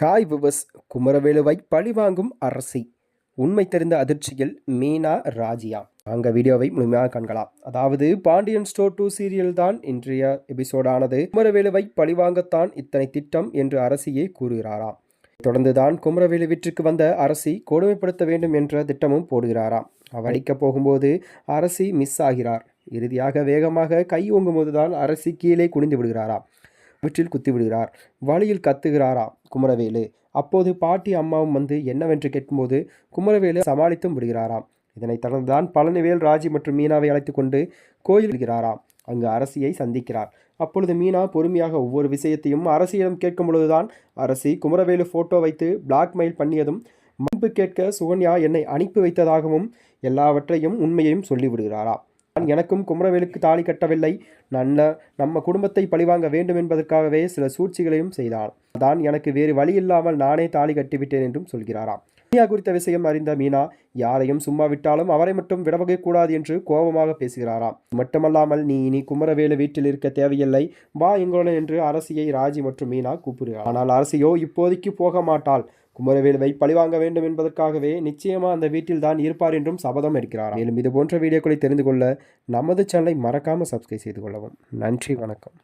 Hi விவஸ் குமரவேலுவை பழிவாங்கும் அரசி. உண்மை தெரிந்த அதிர்ச்சியில் மீனா ராஜியா. அங்க வீடியோவை முழுமையாக காண்கலாம். அதாவது பாண்டியன் ஸ்டோர் டூ சீரியல் தான் இன்றைய எபிசோடானது குமரவேலுவை பழிவாங்கத்தான் இத்தனை திட்டம் என்று அரசியே கூறுகிறாராம் தொடர்ந்துதான் குமரவேலு வீட்டுக்கு வந்த அரசி கொடுமைப்படுத்த வேண்டும் என்ற திட்டமும் போடுகிறாராம் அவர் போகும்போது அரசி மிஸ் ஆகிறார். இறுதியாக வேகமாக கை ஓங்கும்போது தான் அரசி கீழே குனிந்து விடுகிறாராம் விற்றில் குத்திவிடுகிறார். வழியில் கத்துகிறாராம் குமரவேலு. அப்போது பாட்டி அம்மாவும் வந்து என்னவென்று கேட்கும்போது குமரவேலு சமாளித்தும் விடுகிறாராம். இதனைத் தொடர்ந்துதான் பழனிவேல் ராஜி மற்றும் மீனாவை அழைத்து கொண்டு கோயில் அங்கு அரசியை சந்திக்கிறார். அப்பொழுது மீனா பொறுமையாக ஒவ்வொரு விஷயத்தையும் அரசியிடம் கேட்கும் பொழுதுதான் அரசி குமரவேலு போட்டோ வைத்து பிளாக்மெயில் பண்ணியதும் மன்பு கேட்க சுகன்யா என்னை அனுப்பி வைத்ததாகவும் எல்லாவற்றையும் உண்மையையும் சொல்லிவிடுகிறாராம். நான் எனக்கும் குமரவேலுக்கு தாலி கட்டவில்லை. நல்ல நம்ம குடும்பத்தை பழிவாங்க வேண்டும் என்பதற்காகவே சில சூழ்ச்சிகளையும் செய்தான் தான் எனக்கு வேறு வழி இல்லாமல் நானே தாலி கட்டிவிட்டேன் என்றும் சொல்கிறாராம். மீனா குறித்த விஷயம் அறிந்த மீனா யாரையும் சும்மா விட்டாலும் அவரை மட்டும் விடவகை கூடாது என்று கோபமாக பேசுகிறாராம் மட்டுமல்லாமல் நீ இனி குமரவேலு வீட்டில் இருக்க தேவையில்லை வா எங்களுடன் என்று அரசியை ராஜி மற்றும் மீனா கூப்பிடுகிறார். ஆனால் அரசியோ இப்போதைக்கு போக மாட்டாள். குமரவேலுவை பழிவாங்க வேண்டும் என்பதற்காகவே நிச்சயமா அந்த வீட்டில் தான் இருப்பார் என்றும் சபதம் எடுக்கிறார் மேலும் இது போன்ற வீடியோக்களை தெரிந்து கொள்ள நமது சேனலை மறக்காமல் சப்ஸ்கிரைப் செய்து கொள்ளவும். நன்றி வணக்கம்.